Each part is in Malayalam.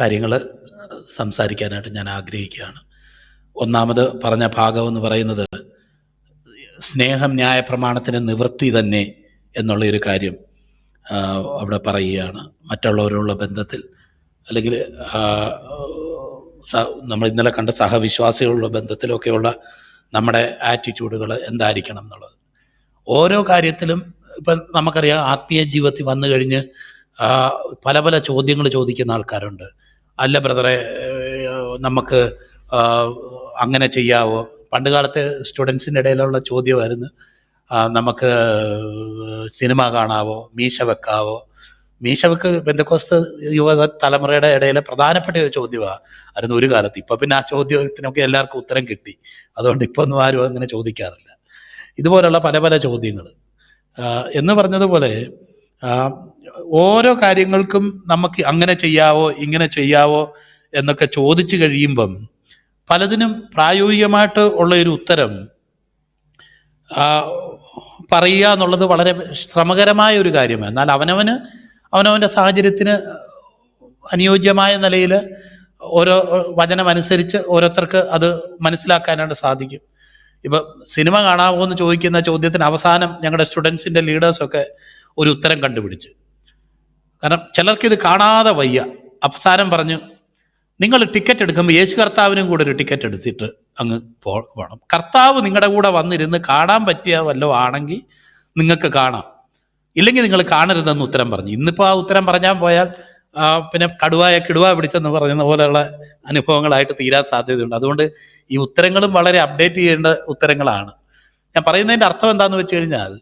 കാര്യങ്ങൾ സംസാരിക്കാനായിട്ട് ഞാൻ ആഗ്രഹിക്കുകയാണ്. ഒന്നാമത് പറഞ്ഞ ഭാഗം എന്ന് പറയുന്നത് സ്നേഹം ന്യായ പ്രമാണത്തിന് നിവൃത്തി തന്നെ എന്നുള്ള ഒരു കാര്യം അവിടെ പറയുകയാണ്. മറ്റുള്ളവരുള്ള ബന്ധത്തിൽ അല്ലെങ്കിൽ നമ്മൾ ഇന്നലെ കണ്ട സഹവിശ്വാസികളുള്ള ബന്ധത്തിലൊക്കെയുള്ള നമ്മുടെ ആറ്റിറ്റ്യൂഡുകൾ എന്തായിരിക്കണം എന്നുള്ളത്. ഓരോ കാര്യത്തിലും ഇപ്പം നമുക്കറിയാം ആത്മീയ ജീവിതത്തിൽ വന്നു കഴിഞ്ഞ് പല പല ചോദ്യങ്ങൾ ചോദിക്കുന്ന ആൾക്കാരുണ്ട്. അല്ല ബ്രദറെ നമുക്ക് അങ്ങനെ ചെയ്യാവോ? പണ്ട് കാലത്തെ സ്റ്റുഡൻസിന്റെ ഇടയിലുള്ള ചോദ്യമായിരുന്നു നമുക്ക് സിനിമ കാണാവോ? മീശ വെക്കാവോ? മീശ വെക്ക് ബന്ധക്കോസ്ത് യുവ തലമുറയുടെ ഇടയിലെ പ്രധാനപ്പെട്ട ഒരു ചോദ്യമാണ് ആയിരുന്നു ഒരു കാലത്ത്. ഇപ്പം പിന്നെ ആ ചോദ്യത്തിനൊക്കെ എല്ലാവർക്കും ഉത്തരം കിട്ടി. അതുകൊണ്ട് ഇപ്പം ഒന്നും ആരും അങ്ങനെ ചോദിക്കാറില്ല. ഇതുപോലുള്ള പല പല ചോദ്യങ്ങൾ എന്ന് പറഞ്ഞതുപോലെ ഓരോ കാര്യങ്ങൾക്കും നമുക്ക് അങ്ങനെ ചെയ്യാവോ ഇങ്ങനെ ചെയ്യാവോ എന്നൊക്കെ ചോദിച്ചു കഴിയുമ്പം പലതിനും പ്രായോഗികമായിട്ട് ഉള്ള ഒരു ഉത്തരം പറയുക എന്നുള്ളത് വളരെ ശ്രമകരമായ ഒരു കാര്യമാണ്. എന്നാൽ അവനവന് അവനവന്റെ സാഹചര്യത്തിന് അനുയോജ്യമായ നിലയിൽ ഓരോ വചനമനുസരിച്ച് ഓരോരുത്തർക്ക് അത് മനസ്സിലാക്കാനായിട്ട് സാധിക്കും. ഇപ്പം സിനിമ കാണാമോ എന്ന് ചോദിക്കുന്ന ചോദ്യത്തിന് അവസാനം ഞങ്ങളുടെ സ്റ്റുഡൻസിന്റെ ലീഡേഴ്സൊക്കെ ഒരു ഉത്തരം കണ്ടുപിടിച്ചു. കാരണം ചിലർക്കിത് കാണാതെ വയ്യ. അവസാനം പറഞ്ഞു നിങ്ങൾ ടിക്കറ്റ് എടുക്കുമ്പോൾ യേശു കർത്താവിനും കൂടെ ഒരു ടിക്കറ്റ് എടുത്തിട്ട് അങ്ങ് പോ വേണം കർത്താവ് നിങ്ങളുടെ കൂടെ വന്നിരുന്ന് കാണാൻ പറ്റിയ വല്ലതും ആണെങ്കിൽ നിങ്ങൾക്ക് കാണാം. ഇല്ലെങ്കിൽ നിങ്ങൾ കാണരുതെന്ന് ഉത്തരം പറഞ്ഞു. ഇന്നിപ്പോൾ ആ ഉത്തരം പറഞ്ഞാൽ പോയാൽ പിന്നെ കടുവായ കിടുവ പിടിച്ചെന്ന് പറയുന്ന പോലെയുള്ള അനുഭവങ്ങളായിട്ട് തീരാൻ സാധ്യതയുണ്ട്. അതുകൊണ്ട് ഈ ഉത്തരങ്ങളും വളരെ അപ്ഡേറ്റ് ചെയ്യേണ്ട ഉത്തരങ്ങളാണ്. ഞാൻ പറയുന്നതിന്റെ അർത്ഥം എന്താണെന്ന് വെച്ച് കഴിഞ്ഞാൽ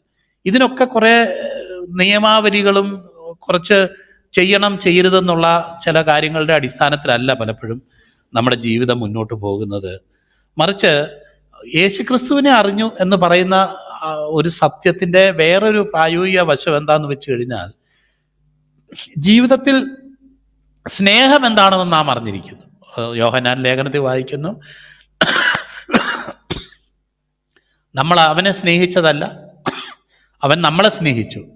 ഇതിനൊക്കെ കുറേ നിയമാവലികളും കുറച്ച് ചെയ്യണം ചെയ്യരുതെന്നുള്ള ചില കാര്യങ്ങളുടെ അടിസ്ഥാനത്തിലല്ല പലപ്പോഴും നമ്മുടെ ജീവിതം മുന്നോട്ട് പോകുന്നത്. മറിച്ച് യേശുക്രിസ്തുവിനെ അറിഞ്ഞു എന്ന് പറയുന്ന ഒരു സത്യത്തിന്റെ വേറൊരു പ്രായോഗിക വശം എന്താണെന്ന് വെച്ച് കഴിഞ്ഞാൽ ജീവിതത്തിൽ സ്നേഹം എന്താണെന്ന് നാം അറിഞ്ഞിരിക്കുന്നു. യോഹനാൻ ലേഖനത്തിൽ വായിക്കുന്നു നമ്മൾ അവനെ സ്നേഹിച്ചതല്ല അവൻ നമ്മളെ സ്നേഹിച്ചു.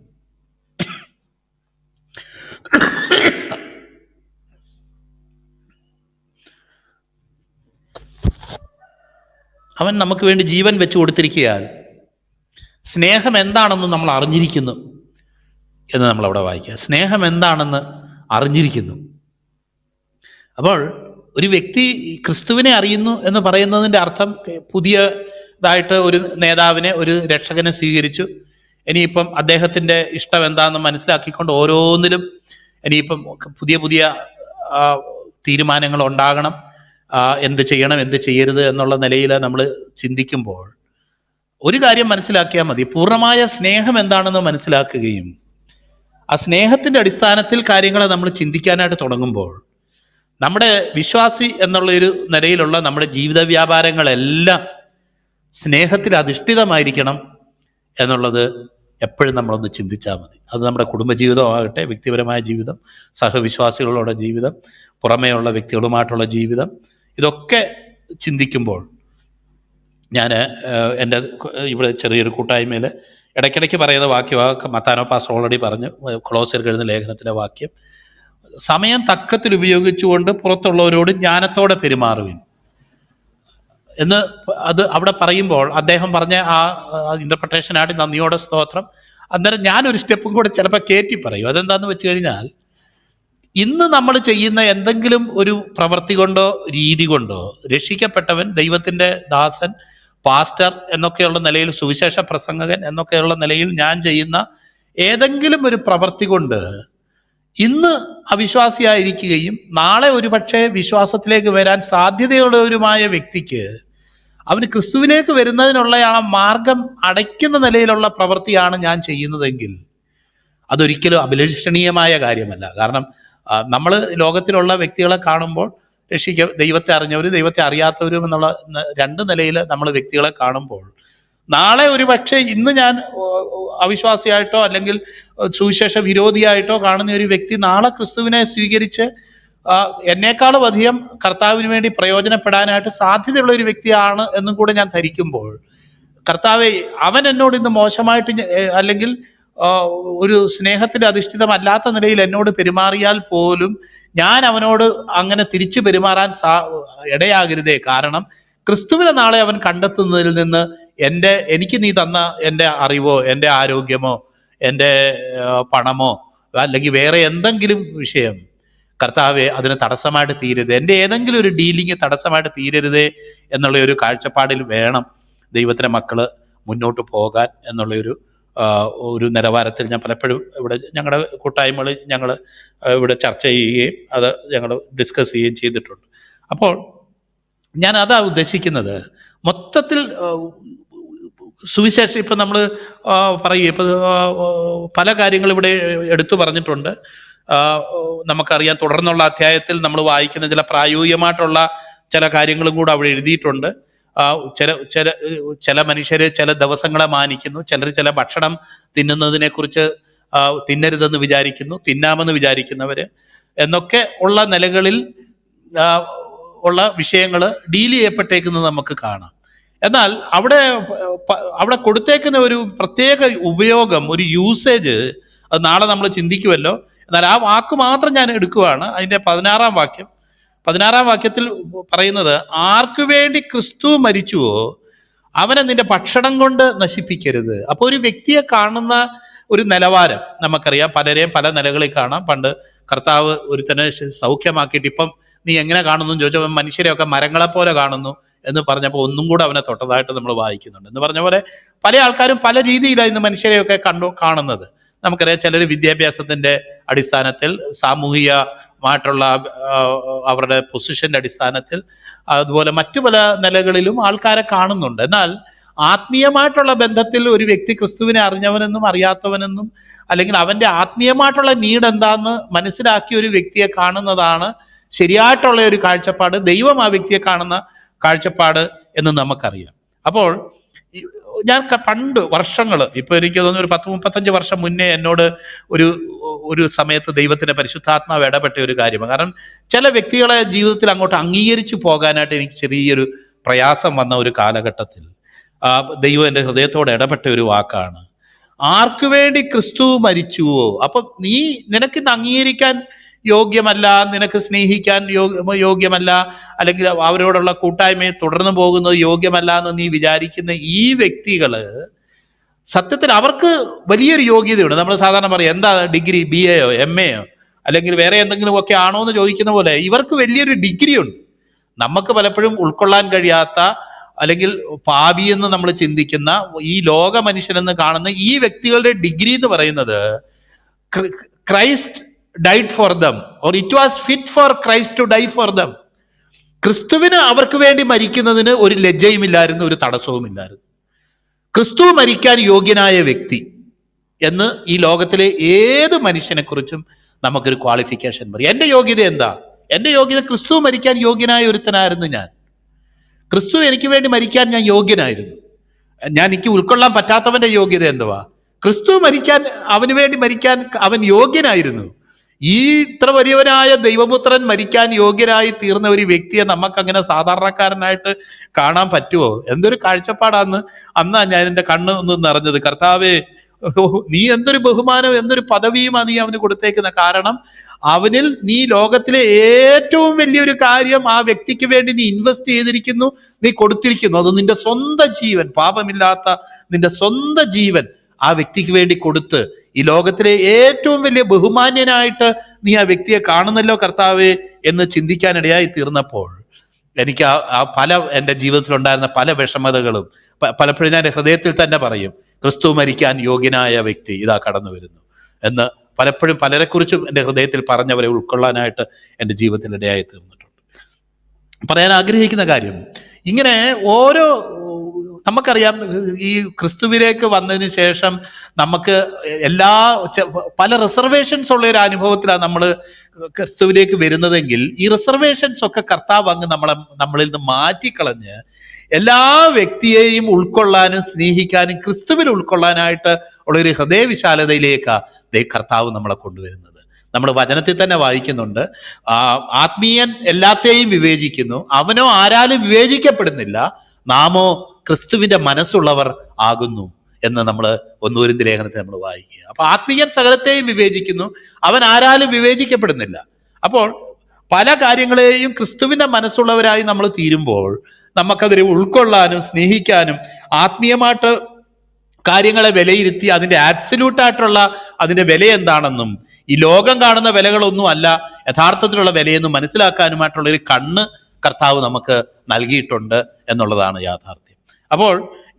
അവൻ നമുക്ക് വേണ്ടി ജീവൻ വെച്ചു കൊടുത്തിരിക്കുകയാൽ സ്നേഹം എന്താണെന്ന് നമ്മൾ അറിഞ്ഞിരിക്കുന്നു എന്ന് നമ്മൾ അവിടെ വായിക്കുക. സ്നേഹം എന്താണെന്ന് അറിഞ്ഞിരിക്കുന്നു. അപ്പോൾ ഒരു വ്യക്തി ക്രിസ്തുവിനെ അറിയുന്നു എന്ന് പറയുന്നതിന്റെ അർത്ഥം പുതിയതായിട്ട് ഒരു നേതാവിനെ ഒരു രക്ഷകനെ സ്വീകരിച്ചു. ഇനിയിപ്പം അദ്ദേഹത്തിന്റെ ഇഷ്ടം എന്താണെന്ന് മനസ്സിലാക്കിക്കൊണ്ട് ഓരോന്നിലും ഇനിയിപ്പം പുതിയ പുതിയ തീരുമാനങ്ങൾ ഉണ്ടാകണം. എന്ത് ചെയ്യണം എന്ത് ചെയ്യരുത് എന്നുള്ള നിലയിൽ നമ്മൾ ചിന്തിക്കുമ്പോൾ ഒരു കാര്യം മനസ്സിലാക്കിയാൽ മതി. പൂർണമായ സ്നേഹം എന്താണെന്ന് മനസ്സിലാക്കുകയും ആ സ്നേഹത്തിന്റെ അടിസ്ഥാനത്തിൽ കാര്യങ്ങളെ നമ്മൾ ചിന്തിക്കാനായിട്ട് തുടങ്ങുമ്പോൾ നമ്മുടെ വിശ്വാസി എന്നുള്ള ഒരു നിലയിലുള്ള നമ്മുടെ ജീവിത വ്യാപാരങ്ങളെല്ലാം സ്നേഹത്തിൽ അധിഷ്ഠിതമായിരിക്കണം എന്നുള്ളത് എപ്പോഴും നമ്മളൊന്ന് ചിന്തിച്ചാൽ മതി. അത് നമ്മുടെ കുടുംബജീവിതമാകട്ടെ വ്യക്തിപരമായ ജീവിതം സഹവിശ്വാസികളുടെ ജീവിതം പുറമേയുള്ള വ്യക്തികളുമായിട്ടുള്ള ജീവിതം ഇതൊക്കെ ചിന്തിക്കുമ്പോൾ ഞാൻ എന്റെ ഇവിടെ ചെറിയൊരു കൂട്ടായ്മയിൽ ഇടയ്ക്കിടയ്ക്ക് പറയുന്ന വാക്യം മത്താനോ പാസ് ഓൾറെഡി പറഞ്ഞു ക്ലോസർ എഴുതുന്ന ലേഖനത്തിലെ വാക്യം. സമയം തക്കത്തിൽ ഉപയോഗിച്ചുകൊണ്ട് പുറത്തുള്ളവരോട് ജ്ഞാനത്തോടെ പെരുമാറുവിൻ. എന്ന് അത് അവിടെ പറയുമ്പോൾ അദ്ദേഹം പറഞ്ഞ ആ ഇന്റർപ്രിട്ടേഷനായിട്ട് നന്ദിയോടെ സ്തോത്രം. അന്നേരം ഞാനൊരു സ്റ്റെപ്പും കൂടെ ചിലപ്പോൾ കയറ്റി പറയും. അതെന്താന്ന് വെച്ച് കഴിഞ്ഞാൽ ഇന്ന് നമ്മൾ ചെയ്യുന്ന എന്തെങ്കിലും ഒരു പ്രവൃത്തി കൊണ്ടോ രീതി കൊണ്ടോ രക്ഷിക്കപ്പെട്ടവൻ ദൈവത്തിന്റെ ദാസൻ പാസ്റ്റർ എന്നൊക്കെയുള്ള നിലയിൽ സുവിശേഷ പ്രസംഗകൻ എന്നൊക്കെയുള്ള നിലയിൽ ഞാൻ ചെയ്യുന്ന ഏതെങ്കിലും ഒരു പ്രവൃത്തി കൊണ്ട് ഇന്ന് അവിശ്വാസിയായിരിക്കുകയും നാളെ ഒരുപക്ഷെ വിശ്വാസത്തിലേക്ക് വരാൻ സാധ്യതയുള്ളവരുമായ വ്യക്തിക്ക് അവന് ക്രിസ്തുവിലേക്ക് വരുന്നതിനുള്ള ആ മാർഗം അടയ്ക്കുന്ന നിലയിലുള്ള പ്രവൃത്തിയാണ് ഞാൻ ചെയ്യുന്നതെങ്കിൽ അതൊരിക്കലും അഭിലഷണീയമായ കാര്യമല്ല. കാരണം നമ്മൾ ലോകത്തിലുള്ള വ്യക്തികളെ കാണുമ്പോൾ രക്ഷിക്ക ദൈവത്തെ അറിഞ്ഞവരും ദൈവത്തെ അറിയാത്തവരും എന്നുള്ള രണ്ട് നിലയിൽ നമ്മൾ വ്യക്തികളെ കാണുമ്പോൾ. നാളെ ഒരു പക്ഷേ ഇന്ന് ഞാൻ അവിശ്വാസിയായിട്ടോ അല്ലെങ്കിൽ സുവിശേഷ വിരോധിയായിട്ടോ കാണുന്ന ഒരു വ്യക്തി നാളെ ക്രിസ്തുവിനെ സ്വീകരിച്ച് എന്നേക്കാളും അധികം കർത്താവിന് വേണ്ടി പ്രയോജനപ്പെടാനായിട്ട് സാധ്യതയുള്ള ഒരു വ്യക്തിയാണ് എന്നും കൂടെ ഞാൻ ധരിക്കുമ്പോൾ കർത്താവെ അവൻ എന്നോട് ഇന്ന് മോശമായിട്ട് അല്ലെങ്കിൽ ഒരു സ്നേഹത്തിൽ അധിഷ്ഠിതമല്ലാത്ത നിലയിൽ എന്നോട് പെരുമാറിയാൽ പോലും ഞാൻ അവനോട് അങ്ങനെ തിരിച്ചു പെരുമാറാൻ സാ ഇടയാകരുതേ. കാരണം ക്രിസ്തുവിനെ നാളെ അവൻ കണ്ടെത്തുന്നതിൽ നിന്ന് എന്റെ എനിക്ക് നീ തന്ന എന്റെ അറിവോ എന്റെ ആരോഗ്യമോ എന്റെ പണമോ അല്ലെങ്കിൽ വേറെ എന്തെങ്കിലും വിഷയം കർത്താവെ അതിന് തടസ്സമായിട്ട് തീരരുത്. എന്റെ ഏതെങ്കിലും ഒരു ഡീലിങ് തടസ്സമായിട്ട് തീരരുതേ എന്നുള്ള ഒരു കാഴ്ചപ്പാടിൽ വേണം ദൈവത്തിന്റെ മക്കൾ മുന്നോട്ട് പോകാൻ എന്നുള്ള ഒരു നിലവാരത്തിൽ ഞാൻ പലപ്പോഴും ഇവിടെ ഞങ്ങളുടെ കൂട്ടായ്മകൾ ഞങ്ങൾ ഇവിടെ ചർച്ച ചെയ്യുകയും അത് ഞങ്ങൾ ഡിസ്കസ് ചെയ്യുകയും ചെയ്തിട്ടുണ്ട്. അപ്പോൾ ഞാൻ അതാ ഉദ്ദേശിക്കുന്നത്. മൊത്തത്തിൽ സുവിശേഷം ഇപ്പം നമ്മൾ പറയും ഇപ്പം പല കാര്യങ്ങളും ഇവിടെ എടുത്തു പറഞ്ഞിട്ടുണ്ട്. നമുക്കറിയാം തുടർന്നുള്ള അധ്യായത്തിൽ നമ്മൾ വായിക്കുന്ന ചില പ്രായോഗികമായിട്ടുള്ള ചില കാര്യങ്ങളും കൂടെ അവിടെ എഴുതിയിട്ടുണ്ട്. ചില ചില ചില മനുഷ്യർ ചില ദിവസങ്ങളെ മാനിക്കുന്നു. ചിലർ ചില ഭക്ഷണം തിന്നുന്നതിനെ കുറിച്ച് തിന്നരുതെന്ന് വിചാരിക്കുന്നു. തിന്നാമെന്ന് വിചാരിക്കുന്നവര്. എന്നൊക്കെ ഉള്ള നിലകളിൽ ഉള്ള വിഷയങ്ങൾ ഡീൽ ചെയ്യപ്പെട്ടേക്കുന്നത് നമുക്ക് കാണാം. എന്നാൽ അവിടെ അവിടെ കൊടുത്തേക്കുന്ന ഒരു പ്രത്യേക ഉപയോഗം ഒരു യൂസേജ് അത് നാളെ നമ്മൾ ചിന്തിക്കുമല്ലോ എന്നാൽ ആ വാക്ക് മാത്രം ഞാൻ എടുക്കുവാണ്. അതിന്റെ പതിനാറാം വാക്യം. പതിനാറാം വാക്യത്തിൽ പറയുന്നത് ആർക്കു വേണ്ടി ക്രിസ്തു മരിച്ചുവോ അവനെ നിന്റെ ഭക്ഷണം കൊണ്ട് നശിപ്പിക്കരുത്. അപ്പോൾ ഒരു വ്യക്തിയെ കാണുന്ന ഒരു നിലവാരം നമുക്കറിയാം. പലരെയും പല നിലകളിൽ കാണാം. പണ്ട് കർത്താവ് ഒരുത്തനെ സൗഖ്യമാക്കിയിട്ട് ഇപ്പം നീ എങ്ങനെ കാണുന്നു? ചോദിച്ചപ്പോൾ മനുഷ്യരെയൊക്കെ മരങ്ങളെ പോലെ കാണുന്നു എന്ന് പറഞ്ഞപ്പോൾ ഒന്നും കൂടെ അവനെ തൊട്ടതായിട്ട് നമ്മൾ വായിക്കുന്നുണ്ട്. എന്ന് പറഞ്ഞ പോലെ പല ആൾക്കാരും പല രീതിയിലാണ് ഇന്ന് മനുഷ്യരെയൊക്കെ കണ്ടു കാണുന്നത്. നമുക്കറിയാം ചിലർ വിദ്യാഭ്യാസത്തിന്റെ അടിസ്ഥാനത്തിൽ സാമൂഹികമായിട്ടുള്ള ആ, അവരുടെ പൊസിഷന്റെ അടിസ്ഥാനത്തിൽ അതുപോലെ മറ്റു പല നിലകളിലും ആൾക്കാരെ കാണുന്നുണ്ട്. എന്നാൽ ആത്മീയമായിട്ടുള്ള ബന്ധത്തിൽ ഒരു വ്യക്തി ക്രിസ്തുവിനെ അറിഞ്ഞവനെന്നും അറിയാത്തവനെന്നും അല്ലെങ്കിൽ അവന്റെ ആത്മീയമായിട്ടുള്ള നീഡ് എന്താന്ന് മനസ്സിലാക്കിയ ഒരു വ്യക്തിയെ കാണുന്നതാണ് ശരിയായിട്ടുള്ള ഒരു കാഴ്ചപ്പാട് ദൈവം ആ വ്യക്തിയെ കാണുന്ന കാഴ്ചപ്പാട് എന്ന് നമുക്കറിയാം. അപ്പോൾ ഞാൻ പണ്ട് വർഷങ്ങൾ ഇപ്പൊ എനിക്ക് തോന്നുന്നു ഒരു പത്ത് മുപ്പത്തഞ്ച് വർഷം മുന്നേ എന്നോട് ഒരു ഒരു സമയത്ത് ദൈവത്തിന്റെ പരിശുദ്ധാത്മാവ് ഇടപെട്ട ഒരു കാര്യമാണ്. കാരണം ചില വ്യക്തികളെ ജീവിതത്തിൽ അങ്ങോട്ട് അംഗീകരിച്ചു പോകാനായിട്ട് എനിക്ക് ചെറിയൊരു പ്രയാസം വന്ന ഒരു കാലഘട്ടത്തിൽ ദൈവം എന്റെ ഹൃദയത്തോട് ഇടപെട്ട ഒരു വാക്കാണ്. ആർക്കു വേണ്ടി ക്രിസ്തു മരിച്ചുവോ? അപ്പൊ നീ നിനക്ക് അംഗീകരിക്കാൻ യോഗ്യമല്ല നിനക്ക് സ്നേഹിക്കാൻ യോഗ്യമല്ല അല്ലെങ്കിൽ അവരോടുള്ള കൂട്ടായ്മയെ തുടർന്നു പോകുന്നത് യോഗ്യമല്ല എന്ന് നീ വിചാരിക്കുന്ന ഈ വ്യക്തികൾ സത്യത്തിൽ അവർക്ക് വലിയൊരു യോഗ്യതയുണ്ട്. നമ്മൾ സാധാരണ പറയും എന്താ ഡിഗ്രി ബി എയോ എം എയോ അല്ലെങ്കിൽ വേറെ എന്തെങ്കിലും ഒക്കെ ആണോ എന്ന് ചോദിക്കുന്ന പോലെ ഇവർക്ക് വലിയൊരു ഡിഗ്രി ഉണ്ട്. നമുക്ക് പലപ്പോഴും ഉൾക്കൊള്ളാൻ കഴിയാത്ത അല്ലെങ്കിൽ പാപി എന്ന് നമ്മൾ ചിന്തിക്കുന്ന ഈ ലോക മനുഷ്യനെന്ന് കാണുന്ന ഈ വ്യക്തികളുടെ ഡിഗ്രി എന്ന് പറയുന്നത് Christ died for them or it was fit for Christ to die for them ക്രിസ്തുവിന് അവർക്ക് വേണ്ടി മരിക്കുന്നതിന് ഒരു ലജ്ജയുമില്ലായിരുന്നു ഒരു തടസ്സവുമില്ലായിരുന്നു. ക്രിസ്തു മരിക്കാൻ യോഗ്യനായ വ്യക്തി എന്ന് ഈ ലോകത്തിലെ ഏത് മനുഷ്യനെക്കുറിച്ചും നമുക്കൊരു ക്വാളിഫിക്കേഷൻ പറയും. എന്റെ യോഗ്യത എന്താ? എന്റെ യോഗ്യത ക്രിസ്തു മരിക്കാൻ യോഗ്യനായ ഒരുത്തനായിരുന്നു ഞാൻ. ക്രിസ്തു എനിക്ക് വേണ്ടി മരിക്കാൻ ഞാൻ യോഗ്യനായിരുന്നു. ഞാൻ എനിക്ക് ഉൾക്കൊള്ളാൻ പറ്റാത്തവന്റെ യോഗ്യത എന്തുവാ? ക്രിസ്തു മരിക്കാൻ അവന് വേണ്ടി മരിക്കാൻ അവൻ യോഗ്യനായിരുന്നു. ഈ ഇത്ര വലിയവനായ ദൈവപുത്രൻ മരിക്കാൻ യോഗ്യനായി തീർന്ന ഒരു വ്യക്തിയെ നമുക്ക് അങ്ങനെ സാധാരണക്കാരനായിട്ട് കാണാൻ പറ്റുമോ? എന്തൊരു കാഴ്ചപ്പാടാന്ന് അന്നാ ഞാൻ എന്റെ കണ്ണ് ഒന്ന് നിറഞ്ഞത്. കർത്താവേ നീ എന്തൊരു ബഹുമാനം എന്തൊരു പദവിയുമാണ് നീ അവന് കൊടുത്തേക്കുന്ന കാരണം അവനിൽ നീ ലോകത്തിലെ ഏറ്റവും വലിയൊരു കാര്യം ആ വ്യക്തിക്ക് വേണ്ടി നീ ഇൻവെസ്റ്റ് ചെയ്തിരിക്കുന്നു നീ കൊടുത്തിരിക്കുന്നു. അത് നിന്റെ സ്വന്തം ജീവൻ. പാപമില്ലാത്ത നിന്റെ സ്വന്തം ജീവൻ. ആ വ്യക്തിക്ക് വേണ്ടി കൊടുത്ത് ഈ ലോകത്തിലെ ഏറ്റവും വലിയ ബഹുമാന്യനായിട്ട് നീ ആ വ്യക്തിയെ കാണുന്നല്ലോ കർത്താവെ എന്ന് ചിന്തിക്കാനിടയായി തീർന്നപ്പോൾ എനിക്ക് ആ ആ പല എന്റെ ജീവിതത്തിലുണ്ടായിരുന്ന പല വിഷമതകളും പലപ്പോഴും ഞാൻ ഹൃദയത്തിൽ തന്നെ പറയും ക്രിസ്തു മരിക്കാൻ യോഗ്യനായ വ്യക്തി ഇതാ കടന്നു വരുന്നു എന്ന് പലപ്പോഴും പലരെക്കുറിച്ചും എന്റെ ഹൃദയത്തിൽ പറഞ്ഞവരെ ഉൾക്കൊള്ളാനായിട്ട് എന്റെ ജീവിതത്തിൽ ഇടയായി തീർന്നിട്ടുണ്ട്. പറയാൻ ആഗ്രഹിക്കുന്ന കാര്യം ഇങ്ങനെ ഓരോ നമുക്കറിയാം ഈ ക്രിസ്തുവിലേക്ക് വന്നതിന് ശേഷം നമുക്ക് എല്ലാ പല റിസർവേഷൻസ് ഉള്ള ഒരു അനുഭവത്തിലാണ് നമ്മൾ ക്രിസ്തുവിലേക്ക് വരുന്നതെങ്കിൽ ഈ റിസർവേഷൻസ് ഒക്കെ കർത്താവ് അങ്ങ് നമ്മളെ നമ്മളിൽ നിന്ന് മാറ്റിക്കളഞ്ഞ് എല്ലാ വ്യക്തിയെയും ഉൾക്കൊള്ളാനും സ്നേഹിക്കാനും ക്രിസ്തുവിൽ ഉൾക്കൊള്ളാനായിട്ട് ഉള്ള ഒരു ഹൃദയവിശാലതയിലേക്കാ ദേ കർത്താവ് നമ്മളെ കൊണ്ടുവരുന്നത്. നമ്മൾ വചനത്തിൽ തന്നെ വായിക്കുന്നുണ്ട് ആത്മീയൻ എല്ലാത്തെയും വിവേചിക്കുന്നു അവനോ ആരാലും വിവേചിക്കപ്പെടുന്നില്ല നാമോ ക്രിസ്തുവിന്റെ മനസ്സുള്ളവർ ആകുന്നു എന്ന് നമ്മൾ ഒന്നൂരിന്റെ ലേഖനത്തെ നമ്മൾ വായിക്കുക. അപ്പൊ ആത്മീയൻ സകലത്തെയും വിവേചിക്കുന്നു. അവൻ ആരാലും വിവേചിക്കപ്പെടുന്നില്ല. അപ്പോൾ പല കാര്യങ്ങളെയും ക്രിസ്തുവിന്റെ മനസ്സുള്ളവരായി നമ്മൾ തീരുമ്പോൾ നമുക്കതിനെ ഉൾക്കൊള്ളാനും സ്നേഹിക്കാനും ആത്മീയമായിട്ട് കാര്യങ്ങളെ വിലയിരുത്തി അതിന്റെ ആബ്സല്യൂട്ട് ആയിട്ടുള്ള അതിന്റെ വില എന്താണെന്നും ഈ ലോകം കാണുന്ന വിലകളൊന്നും അല്ല യഥാർത്ഥത്തിലുള്ള വിലയെന്നും മനസ്സിലാക്കാനുമായിട്ടുള്ള ഒരു കണ്ണ് കർത്താവ് നമുക്ക് നൽകിയിട്ടുണ്ട് എന്നുള്ളതാണ് യാഥാർത്ഥ്യം. അപ്പോൾ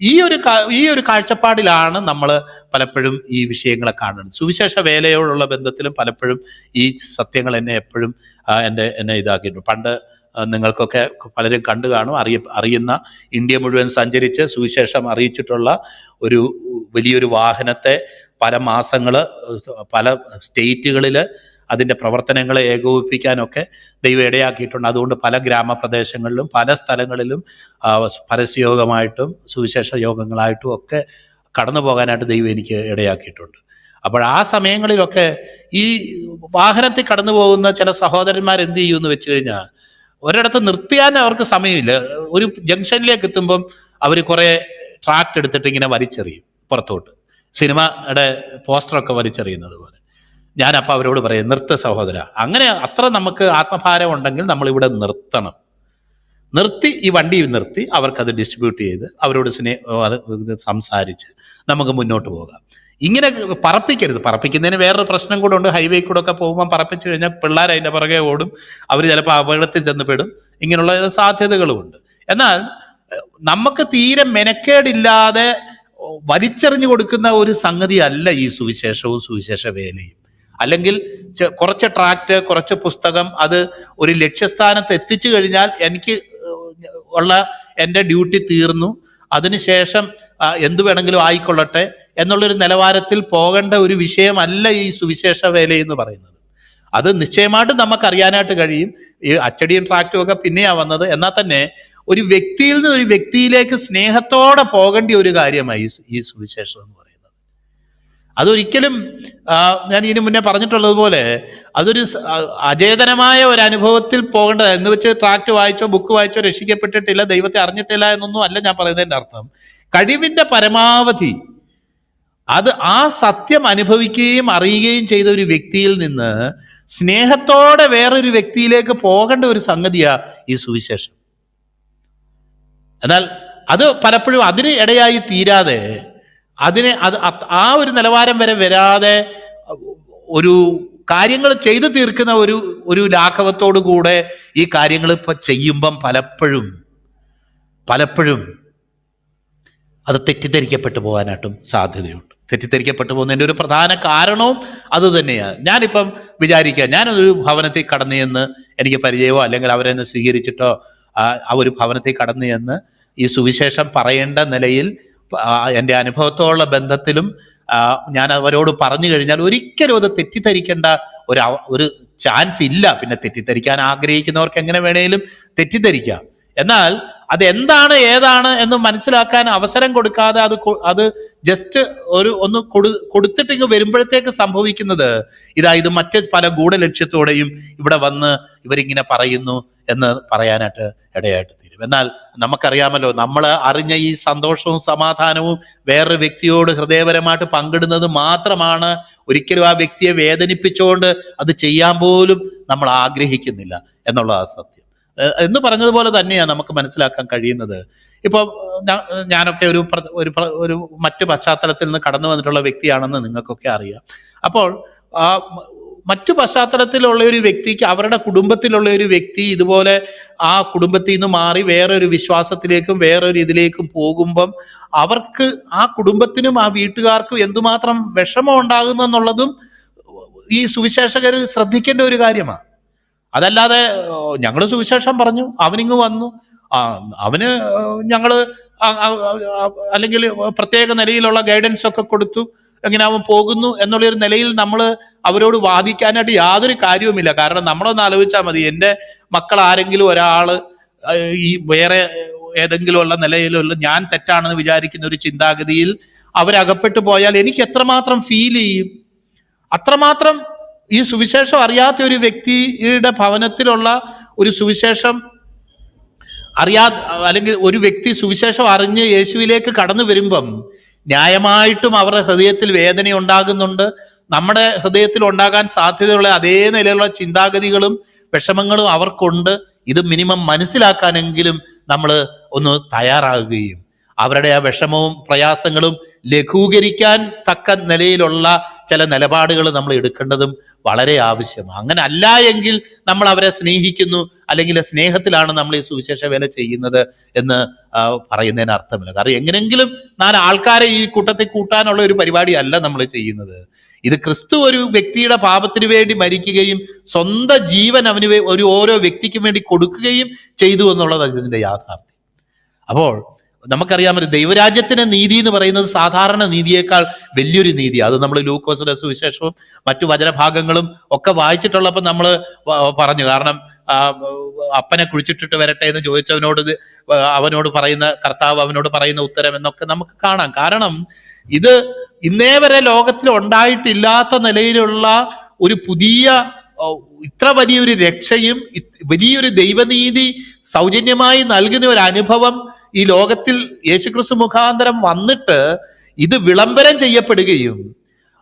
ഈ ഒരു ഈ ഒരു കാഴ്ചപ്പാടിലാണ് നമ്മൾ പലപ്പോഴും ഈ വിഷയങ്ങളെ കാണുന്നത്. സുവിശേഷ വേലയോടുള്ള ബന്ധത്തിലും പലപ്പോഴും ഈ സത്യങ്ങൾ എന്നെ എപ്പോഴും എന്റെ എന്നെ ഇതാക്കിയിട്ടുണ്ട്. പണ്ട് നിങ്ങൾക്കൊക്കെ പലരും കണ്ടു കാണും. അറിയ അറിയുന്ന ഇന്ത്യ മുഴുവൻ സഞ്ചരിച്ച് സുവിശേഷം അറിയിച്ചിട്ടുള്ള ഒരു വലിയൊരു വാഹനത്തെ പല മാസങ്ങൾ പല സ്റ്റേറ്റുകളിൽ അതിന്റെ പ്രവർത്തനങ്ങളെ ഏകോപിപ്പിക്കാനൊക്കെ ദൈവം ഇടയാക്കിയിട്ടുണ്ട്. അതുകൊണ്ട് പല ഗ്രാമപ്രദേശങ്ങളിലും പല സ്ഥലങ്ങളിലും പരസ്യയോഗമായിട്ടും സുവിശേഷ യോഗങ്ങളായിട്ടും ഒക്കെ കടന്നു പോകാനായിട്ട് ദൈവം എനിക്ക് ഇടയാക്കിയിട്ടുണ്ട്. അപ്പോൾ ആ സമയങ്ങളിലൊക്കെ ഈ വാഹനത്തിൽ കടന്നു പോകുന്ന ചില സഹോദരന്മാർ എന്ത് ചെയ്യുമെന്ന് വെച്ച് കഴിഞ്ഞാൽ ഒരിടത്ത് നിർത്തിയാൻ അവർക്ക് സമയമില്ല. ഒരു ജംഗ്ഷനിലേക്ക് എത്തുമ്പം അവർ കുറേ ട്രാക്ട് എടുത്തിട്ട് ഇങ്ങനെ വലിച്ചെറിയും പുറത്തോട്ട്. സിനിമയുടെ പോസ്റ്ററൊക്കെ വലിച്ചെറിയുന്നത് പോലെ. ഞാനപ്പോൾ അവരോട് പറയും നിർത്ത സഹോദര അങ്ങനെ അത്ര നമുക്ക് ആത്മഭാരം ഉണ്ടെങ്കിൽ നമ്മളിവിടെ നിർത്തണം. നിർത്തി ഈ വണ്ടി നിർത്തി അവർക്കത് ഡിസ്ട്രിബ്യൂട്ട് ചെയ്ത് അവരോട് സ്നേ അത് സംസാരിച്ച് നമുക്ക് മുന്നോട്ട് പോകാം. ഇങ്ങനെ പറപ്പിക്കരുത്. പറപ്പിക്കുന്നതിന് വേറൊരു പ്രശ്നം കൂടെ ഉണ്ട്. ഹൈവേ കൂടെ ഒക്കെ പോകുമ്പോൾ പറപ്പിച്ചു കഴിഞ്ഞാൽ പിള്ളേർ അതിന്റെ പുറകെ ഓടും. അവർ ചിലപ്പോൾ അപകടത്തിൽ ചെന്ന് പെടും. ഇങ്ങനെയുള്ള സാധ്യതകളുമുണ്ട് എന്നാൽ നമുക്ക് തീരെ മെനക്കേടില്ലാതെ വലിച്ചെറിഞ്ഞു കൊടുക്കുന്ന ഒരു സംഗതിയല്ല ഈ സുവിശേഷവും സുവിശേഷ വേലയും. അല്ലെങ്കിൽ കുറച്ച് ട്രാക്ട് കുറച്ച് പുസ്തകം അത് ഒരു ലക്ഷ്യസ്ഥാനത്ത് എത്തിച്ചു കഴിഞ്ഞാൽ എനിക്ക് ഉള്ള എന്റെ ഡ്യൂട്ടി തീർന്നു. അതിനുശേഷം എന്ത് വേണമെങ്കിലും ആയിക്കൊള്ളട്ടെ എന്നുള്ളൊരു നിലവാരത്തിൽ പോകേണ്ട ഒരു വിഷയമല്ല ഈ സുവിശേഷ വേല എന്ന് പറയുന്നത്. അത് നിശ്ചയമായിട്ടും നമുക്ക് അറിയാനായിട്ട് കഴിയും. ഈ അച്ചടിയും ട്രാക്റ്റും ഒക്കെ പിന്നെയാ വന്നത്. എന്നാൽ തന്നെ ഒരു വ്യക്തിയിൽ നിന്ന് ഒരു വ്യക്തിയിലേക്ക് സ്നേഹത്തോടെ പോകേണ്ട ഒരു കാര്യമായി ഈ സുവിശേഷം എന്ന് അതൊരിക്കലും ഞാൻ ഇതിനു മുന്നേ പറഞ്ഞിട്ടുള്ളതുപോലെ അതൊരു അചേതനമായ ഒരു അനുഭവത്തിൽ പോകേണ്ടത് എന്ന് വെച്ച് ട്രാക്ട് വായിച്ചോ ബുക്ക് വായിച്ചോ രക്ഷിക്കപ്പെട്ടിട്ടില്ല ദൈവത്തെ അറിഞ്ഞിട്ടില്ല എന്നൊന്നും അല്ല ഞാൻ പറയുന്നതിന്റെ അർത്ഥം. കഴിവിന്റെ പരമാവധി അത് ആ സത്യം അനുഭവിക്കുകയും അറിയുകയും ചെയ്ത ഒരു വ്യക്തിയിൽ നിന്ന് സ്നേഹത്തോടെ വേറൊരു വ്യക്തിയിലേക്ക് പോകേണ്ട ഒരു സംഗതിയാ ഈ സുവിശേഷം. എന്നാൽ അത് പലപ്പോഴും അതിന് ഇടയായി തീരാതെ അതിന് അത് ആ ഒരു നിലവാരം വരെ വരാതെ ഒരു കാര്യങ്ങൾ ചെയ്തു തീർക്കുന്ന ഒരു ഒരു ലാഘവത്തോടു കൂടെ ഈ കാര്യങ്ങൾ ഇപ്പൊ ചെയ്യുമ്പം പലപ്പോഴും പലപ്പോഴും അത് തെറ്റിദ്ധരിക്കപ്പെട്ടു പോകാനായിട്ടും സാധ്യതയുണ്ട്. തെറ്റിദ്ധരിക്കപ്പെട്ടു പോകുന്നതിന്റെ ഒരു പ്രധാന കാരണവും അത് തന്നെയാണ്. ഞാനിപ്പം വിചാരിക്കുക ഞാനൊരു ഭവനത്തിൽ കടന്നു എന്ന് എനിക്ക് പരിചയമോ അല്ലെങ്കിൽ അവരെന്നെ സ്വീകരിച്ചിട്ടോ ആ ഒരു ഭവനത്തിൽ കടന്നു എന്ന് ഈ സുവിശേഷം പറയേണ്ട നിലയിൽ എന്റെ അനുഭവത്തോടുള്ള ബന്ധത്തിലും ഞാൻ അവരോട് പറഞ്ഞു കഴിഞ്ഞാൽ ഒരിക്കലും അത് തെറ്റിദ്ധരിക്കേണ്ട ഒരു ഒരു ചാൻസ് ഇല്ല. പിന്നെ തെറ്റിദ്ധരിക്കാൻ ആഗ്രഹിക്കുന്നവർക്ക് എങ്ങനെ വേണേലും തെറ്റിദ്ധരിക്കാം. എന്നാൽ അത് എന്താണ് ഏതാണ് എന്ന് മനസ്സിലാക്കാൻ അവസരം കൊടുക്കാതെ അത് അത് ജസ്റ്റ് ഒരു ഒന്ന് കൊടു കൊടുത്തിട്ട് ഇങ്ങ് വരുമ്പോഴത്തേക്ക് സംഭവിക്കുന്നത് ഇതാ ഇത് മറ്റ് പല ഗൂഢലക്ഷ്യത്തോടെയും ഇവിടെ വന്ന് ഇവരിങ്ങനെ പറയുന്നു എന്ന് പറയാനായിട്ട് ഇടയായിട്ട് എന്നാൽ നമുക്കറിയാമല്ലോ നമ്മൾ അറിഞ്ഞ ഈ സന്തോഷവും സമാധാനവും വേറൊരു വ്യക്തിയോട് ഹൃദയപരമായിട്ട് പങ്കിടുന്നത് മാത്രമാണ് ഒരിക്കലും ആ വ്യക്തിയെ വേദനിപ്പിച്ചുകൊണ്ട് അത് ചെയ്യാൻ പോലും നമ്മൾ ആഗ്രഹിക്കുന്നില്ല എന്നുള്ളതാണ് സത്യം. എന്ന് പറഞ്ഞതുപോലെ തന്നെയാണ് നമുക്ക് മനസ്സിലാക്കാൻ കഴിയുന്നത്. ഇപ്പോൾ ഞാ- ഞാനൊക്കെ ഒരു ഒരു ഒരു മറ്റു പശ്ചാത്തലത്തിൽ നിന്ന് കടന്നു വന്നിട്ടുള്ള വ്യക്തിയാണെന്ന് നിങ്ങൾക്കൊക്കെ അറിയാം. അപ്പോൾ ആ മറ്റു പശ്ചാത്തലത്തിലുള്ള ഒരു വ്യക്തിക്ക് അവരുടെ കുടുംബത്തിലുള്ള ഒരു വ്യക്തി ഇതുപോലെ ആ കുടുംബത്തിൽ നിന്ന് മാറി വേറൊരു വിശ്വാസത്തിലേക്കും വേറൊരു ഇതിലേക്കും പോകുമ്പം അവർക്ക് ആ കുടുംബത്തിനും ആ വീട്ടുകാർക്കും എന്തുമാത്രം വിഷമം ഉണ്ടാകുന്നു എന്നുള്ളതും ഈ സുവിശേഷകർ ശ്രദ്ധിക്കേണ്ട ഒരു കാര്യമാണ്. അതല്ലാതെ ഞങ്ങൾ സുവിശേഷം പറഞ്ഞു അവനിങ്ങ് വന്നു. ആ അവന് ഞങ്ങൾ അല്ലെങ്കിൽ പ്രത്യേക നിലയിലുള്ള ഗൈഡൻസ് ഒക്കെ കൊടുത്തു. എങ്ങനെ അവൻ പോകുന്നു എന്നുള്ളൊരു നിലയിൽ നമ്മൾ അവരോട് വാദിക്കാനായിട്ട് യാതൊരു കാര്യവുമില്ല. കാരണം നമ്മളൊന്ന് ആലോചിച്ചാൽ മതി. എന്റെ മക്കൾ ആരെങ്കിലും ഒരാൾ ഈ വേറെ ഏതെങ്കിലും ഉള്ള നിലയിലുള്ള ഞാൻ തെറ്റാണെന്ന് വിചാരിക്കുന്ന ഒരു ചിന്താഗതിയിൽ അവരകപ്പെട്ടു പോയാൽ എനിക്ക് എത്രമാത്രം ഫീൽ ചെയ്യും? അത്രമാത്രം ഈ സുവിശേഷം അറിയാത്ത ഒരു വ്യക്തിയുടെ ഭവനത്തിലുള്ള ഒരു സുവിശേഷം അറിയാ അല്ലെങ്കിൽ ഒരു വ്യക്തി സുവിശേഷം അറിഞ്ഞ് യേശുവിലേക്ക് കടന്നു വരുമ്പം ന്യായമായിട്ടും അവരുടെ ഹൃദയത്തിൽ വേദന ഉണ്ടാകുന്നുണ്ട്. നമ്മുടെ ഹൃദയത്തിൽ ഉണ്ടാകാൻ സാധ്യതയുള്ള അതേ നിലയിലുള്ള ചിന്താഗതികളും വിഷമങ്ങളും അവർക്കുണ്ട്. ഇത് മിനിമം മനസ്സിലാക്കാനെങ്കിലും നമ്മൾ ഒന്ന് തയ്യാറാകുകയും അവരുടെ ആ വിഷമവും പ്രയാസങ്ങളും ലഘൂകരിക്കാൻ തക്ക നിലയിലുള്ള ചില നിലപാടുകൾ നമ്മൾ എടുക്കേണ്ടതും വളരെ ആവശ്യമാണ്. അങ്ങനെ അല്ല എങ്കിൽ നമ്മൾ അവരെ സ്നേഹിക്കുന്നു അല്ലെങ്കിൽ സ്നേഹത്തിലാണ് നമ്മൾ ഈ സുവിശേഷ വേല ചെയ്യുന്നത് എന്ന് പറയുന്നതിന് അർത്ഥമില്ല. കാരണം എങ്ങനെങ്കിലും നാല് ആൾക്കാരെ ഈ കൂട്ടത്തിൽ കൂട്ടാനുള്ള ഒരു പരിപാടി അല്ല നമ്മൾ ചെയ്യുന്നത്. ഇത് ക്രിസ്തു ഒരു വ്യക്തിയുടെ പാപത്തിന് വേണ്ടി മരിക്കുകയും സ്വന്തം ജീവൻ അവന് ഒരു ഓരോ വ്യക്തിക്കും വേണ്ടി കൊടുക്കുകയും ചെയ്തു എന്നുള്ളത് ഇതിന്റെ യാഥാർത്ഥ്യം. അപ്പോൾ നമുക്കറിയാമല്ലോ ദൈവരാജ്യത്തിന്റെ നീതി എന്ന് പറയുന്നത് സാധാരണ നീതിയേക്കാൾ വലിയൊരു നീതി. അത് നമ്മൾ ലൂക്കോസിന്റെ സുവിശേഷവും മറ്റു വചനഭാഗങ്ങളും ഒക്കെ വായിച്ചിട്ടുള്ളപ്പോൾ നമ്മൾ പറഞ്ഞു. കാരണം അപ്പനെ കുഴിച്ചിട്ടിട്ട് വരട്ടെ എന്ന് ചോദിച്ചവനോട് അവനോട് പറയുന്ന കർത്താവ് അവനോട് പറയുന്ന ഉത്തരം എന്നൊക്കെ നമുക്ക് കാണാം. കാരണം ഇത് ഇന്നേ വരെ ലോകത്തിൽ ഉണ്ടായിട്ടില്ലാത്ത നിലയിലുള്ള ഒരു പുതിയ ഇത്ര വലിയൊരു രക്ഷയും വലിയൊരു ദൈവനീതി സൗജന്യമായി നൽകുന്ന ഒരു അനുഭവം ഈ ലോകത്തിൽ യേശുക്രിസ്തു മുഖാന്തരം വന്നിട്ട് ഇത് വിളംബരം ചെയ്യപ്പെടുകയും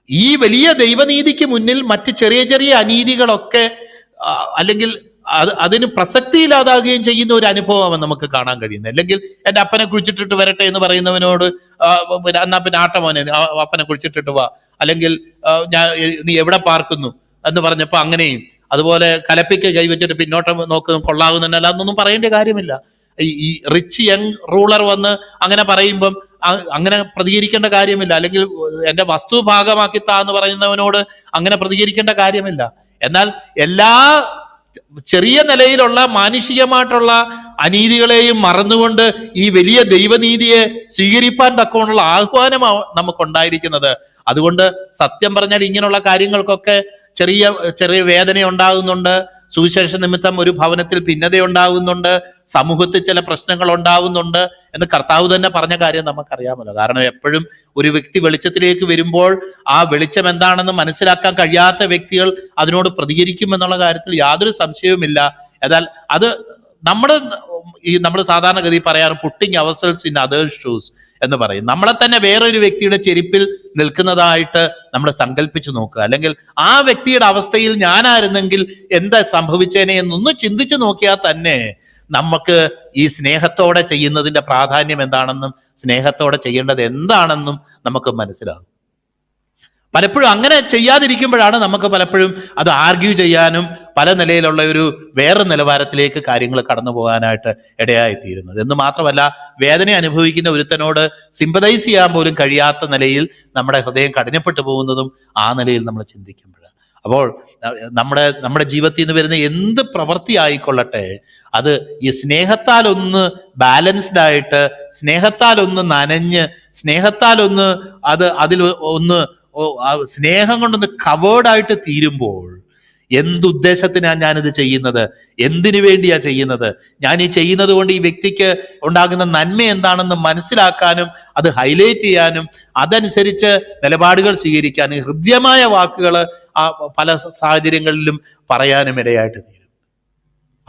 ഈ വലിയ ദൈവനീതിക്ക് മുന്നിൽ മറ്റ് ചെറിയ ചെറിയ അനീതികളൊക്കെ അല്ലെങ്കിൽ അത് അതിന് പ്രസക്തിയില്ലാതാകുകയും ചെയ്യുന്ന ഒരു അനുഭവമാണ് നമുക്ക് കാണാൻ കഴിയുന്നത്. അല്ലെങ്കിൽ എന്റെ അപ്പനെ കുഴിച്ചിട്ടിട്ട് വരട്ടെ എന്ന് പറയുന്നവനോട് എന്നാ പിന്നെ ആട്ടമോനെ അപ്പനെ കുഴിച്ചിട്ടിട്ട് വാ. അല്ലെങ്കിൽ ഞാൻ നീ എവിടെ പാർക്കുന്നു എന്ന് പറഞ്ഞപ്പോൾ അങ്ങനെയും. അതുപോലെ കലപ്പിക്ക് കൈവച്ചിട്ട് പിന്നോട്ട് നോക്കുന്ന കൊള്ളാകുന്നുണ്ടല്ല അതൊന്നും പറയേണ്ട കാര്യമില്ല. ഈ- റിച്ച് യങ് റൂളർ വന്ന് അങ്ങനെ പറയുമ്പം അങ്ങനെ പ്രതികരിക്കേണ്ട കാര്യമില്ല. അല്ലെങ്കിൽ എന്റെ വസ്തു ഭാഗമാക്കി താ എന്ന് പറയുന്നവനോട് അങ്ങനെ പ്രതികരിക്കേണ്ട കാര്യമില്ല. എന്നാൽ എല്ലാ ചെറിയ നിലയിലുള്ള മാനുഷികമായിട്ടുള്ള അനീതികളെയും മറന്നുകൊണ്ട് ഈ വലിയ ദൈവനീതിയെ സ്വീകരിപ്പാൻ തക്കമുള്ള ആഹ്വാനമാണ് നമുക്കുണ്ടായിരിക്കുന്നത്. അതുകൊണ്ട് സത്യം പറഞ്ഞാൽ ഇങ്ങനെയുള്ള കാര്യങ്ങൾക്കൊക്കെ ചെറിയ ചെറിയ വേദന ഉണ്ടാകുന്നുണ്ട് സുവിശേഷ നിമിത്തം ഒരു ഭവനത്തിൽ ഭിന്നത ഉണ്ടാകുന്നുണ്ട് സമൂഹത്തിൽ ചില പ്രശ്നങ്ങൾ ഉണ്ടാവുന്നുണ്ട് എന്ന് കർത്താവ് തന്നെ പറഞ്ഞ കാര്യം നമുക്കറിയാമല്ലോ. കാരണം എപ്പോഴും ഒരു വ്യക്തി വെളിച്ചത്തിലേക്ക് വരുമ്പോൾ ആ വെളിച്ചം എന്താണെന്ന് മനസ്സിലാക്കാൻ കഴിയാത്ത വ്യക്തികൾ അതിനോട് പ്രതികരിക്കും എന്നുള്ള കാര്യത്തിൽ യാതൊരു സംശയവുമില്ല. എന്നാൽ അത് നമ്മുടെ ഈ നമ്മൾ സാധാരണഗതി പറയാറ് putting ourselves in others shoes എന്ന് പറയും. നമ്മളെ തന്നെ വേറൊരു വ്യക്തിയുടെ ചെരിപ്പിൽ നിൽക്കുന്നതായിട്ട് നമ്മൾ സങ്കല്പിച്ചു നോക്കുക. അല്ലെങ്കിൽ ആ വ്യക്തിയുടെ അവസ്ഥയിൽ ഞാനായിരുന്നെങ്കിൽ എന്താ സംഭവിച്ചേനെ എന്നൊന്നും ചിന്തിച്ചു നോക്കിയാൽ തന്നെ നമുക്ക് ഈ സ്നേഹത്തോടെ ചെയ്യുന്നതിന്റെ പ്രാധാന്യം എന്താണെന്നും സ്നേഹത്തോടെ ചെയ്യേണ്ടത് എന്താണെന്നും നമുക്ക് മനസ്സിലാകും. പലപ്പോഴും അങ്ങനെ ചെയ്യാതിരിക്കുമ്പോഴാണ് നമുക്ക് പലപ്പോഴും അത് ആർഗ്യൂ ചെയ്യാനും പല നിലയിലുള്ള ഒരു വേറെ നിലവാരത്തിലേക്ക് കാര്യങ്ങൾ കടന്നു പോകാനായിട്ട് ഇടയായിത്തീരുന്നത്. എന്ന് മാത്രമല്ല വേദന അനുഭവിക്കുന്ന ഒരുത്തനോട് സിമ്പതൈസ് ചെയ്യാൻ പോലും കഴിയാത്ത നിലയിൽ നമ്മുടെ ഹൃദയം കഠിനപ്പെട്ടു പോകുന്നതും ആ നിലയിൽ നമ്മൾ ചിന്തിക്കുമ്പോഴാണ്. അപ്പോൾ നമ്മുടെ നമ്മുടെ ജീവിതത്തിൽ നിന്ന് വരുന്ന എന്ത് പ്രവൃത്തി ആയിക്കൊള്ളട്ടെ അത് ഈ സ്നേഹത്താൽ ഒന്ന് ബാലൻസ്ഡ് ആയിട്ട് സ്നേഹത്താൽ ഒന്ന് നനഞ്ഞ് സ്നേഹത്താൽ ഒന്ന് അത് അതിൽ ഒന്ന് സ്നേഹം കൊണ്ടൊന്ന് കവേർഡായിട്ട് തീരുമ്പോൾ എന്തുദ്ദേശത്തിനാണ് ഞാനിത് ചെയ്യുന്നത്? എന്തിനു വേണ്ടിയാ ചെയ്യുന്നത്? ഞാൻ ഈ ചെയ്യുന്നത് കൊണ്ട് ഈ വ്യക്തിക്ക് ഉണ്ടാകുന്ന നന്മ എന്താണെന്ന് മനസ്സിലാക്കാനും അത് ഹൈലൈറ്റ് ചെയ്യാനും അതനുസരിച്ച് നിലപാടുകൾ സ്വീകരിക്കാനും ഹൃദ്യമായ വാക്കുകൾ ആ പല സാഹചര്യങ്ങളിലും പറയാനും ഇടയായിട്ട് തീരും.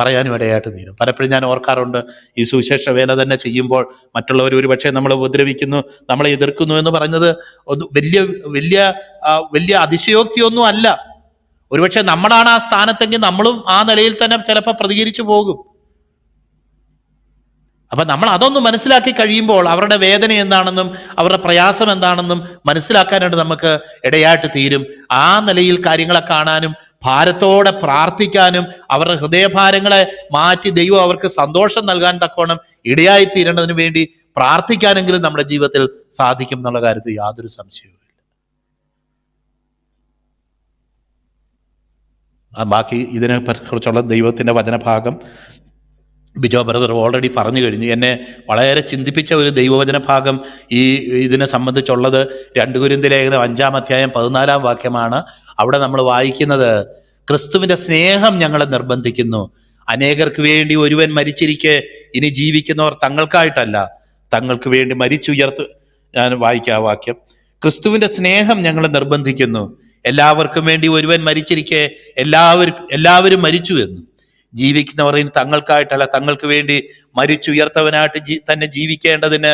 പറയാനും ഇടയായിട്ട് തീരും. പലപ്പോഴും ഞാൻ ഓർക്കാറുണ്ട് ഈ സുവിശേഷ വേല തന്നെ ചെയ്യുമ്പോൾ മറ്റുള്ളവർ ഒരുപക്ഷെ നമ്മളെ ഉപദ്രവിക്കുന്നു നമ്മളെ എതിർക്കുന്നു എന്ന് പറഞ്ഞത് വലിയ വലിയ വലിയ അതിശയോക്തിയൊന്നും അല്ല ഒരുപക്ഷെ നമ്മളാണ് ആ സ്ഥാനത്തെങ്കിൽ നമ്മളും ആ നിലയിൽ തന്നെ ചിലപ്പോൾ പ്രതികരിച്ചു പോകും. അപ്പൊ നമ്മൾ അതൊന്ന് മനസ്സിലാക്കി കഴിയുമ്പോൾ അവരുടെ വേദന എന്താണെന്നും അവരുടെ പ്രയാസം എന്താണെന്നും മനസ്സിലാക്കാനായിട്ട് നമുക്ക് ഇടയായിട്ട് തീരും. ആ നിലയിൽ കാര്യങ്ങളെ കാണാനും ഭാരത്തോടെ പ്രാർത്ഥിക്കാനും അവരുടെ ഹൃദയഭാരങ്ങളെ മാറ്റി ദൈവം അവർക്ക് സന്തോഷം നൽകാൻ തക്കോണം ഇടയായി തീരേണ്ടതിന് വേണ്ടി പ്രാർത്ഥിക്കാനെങ്കിലും നമ്മുടെ ജീവിതത്തിൽ സാധിക്കും എന്നുള്ള കാര്യത്തിൽ യാതൊരു സംശയവും ആ ബാക്കി ഇതിനെ കുറിച്ചുള്ള ദൈവത്തിന്റെ വചനഭാഗം ബിജോ ബ്രദർ ഓൾറെഡി പറഞ്ഞു കഴിഞ്ഞു. എന്നെ വളരെ ചിന്തിപ്പിച്ച ഒരു ദൈവവചന ഭാഗം ഈ ഇതിനെ സംബന്ധിച്ചുള്ളത് രണ്ട് കുരിന്തി ലേഖനം അഞ്ചാം അധ്യായം പതിനാലാം വാക്യമാണ്. അവിടെ നമ്മൾ വായിക്കുന്നത് ക്രിസ്തുവിന്റെ സ്നേഹം ഞങ്ങളെ നിർബന്ധിക്കുന്നു. അനേകർക്ക് വേണ്ടി ഒരുവൻ മരിച്ചിരിക്കെ ഇനി ജീവിക്കുന്നവർ തങ്ങൾക്കായിട്ടല്ല. തങ്ങൾക്ക് വേണ്ടി മരിച്ചുയർത്ത് ഞാൻ വായിക്കാം വാക്യം. ക്രിസ്തുവിന്റെ സ്നേഹം ഞങ്ങളെ നിർബന്ധിക്കുന്നു. എല്ലാവർക്കും വേണ്ടി ഒരുവൻ മരിച്ചിരിക്കെ എല്ലാവരും എല്ലാവരും മരിച്ചു എന്ന്. ജീവിക്കുന്നവർ തങ്ങൾക്കായിട്ടല്ല തങ്ങൾക്ക് വേണ്ടി മരിച്ചുയർത്തവനായിട്ട് ജീ തന്നെ ജീവിക്കേണ്ടതിന്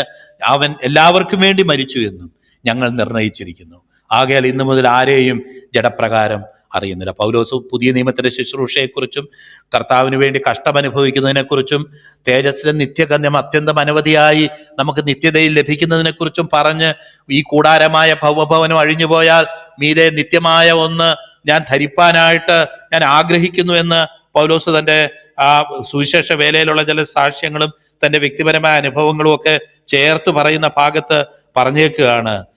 അവൻ എല്ലാവർക്കും വേണ്ടി മരിച്ചു എന്നും ഞങ്ങൾ നിർണയിച്ചിരിക്കുന്നു. ആകയാൽ ഇന്നു മുതൽ ആരെയും ജഡപ്രകാരം അറിയുന്നില്ല. പൗലോസ് പുതിയ നിയമത്തിന്റെ ശുശ്രൂഷയെക്കുറിച്ചും കർത്താവിന് വേണ്ടി കഷ്ടമനുഭവിക്കുന്നതിനെക്കുറിച്ചും തേജസ്സിലെ നിത്യഗന്ധം അത്യന്തം അനവധിയായി നമുക്ക് നിത്യതയിൽ ലഭിക്കുന്നതിനെക്കുറിച്ചും പറഞ്ഞ് ഈ കൂടാരമായ ഭൗമഭവനം അഴിഞ്ഞുപോയാൽ മീതെ നിത്യമായ ഒന്ന് ഞാൻ ധരിപ്പാനായിട്ട് ഞാൻ ആഗ്രഹിക്കുന്നു എന്ന് പൗലോസ് തന്റെ ആ സുവിശേഷ വേലയിലുള്ള ചില സാക്ഷ്യങ്ങളും തന്റെ വ്യക്തിപരമായ അനുഭവങ്ങളും ഒക്കെ ചേർത്ത് പറയുന്ന ഭാഗത്ത് പറഞ്ഞേക്കുകയാണ്.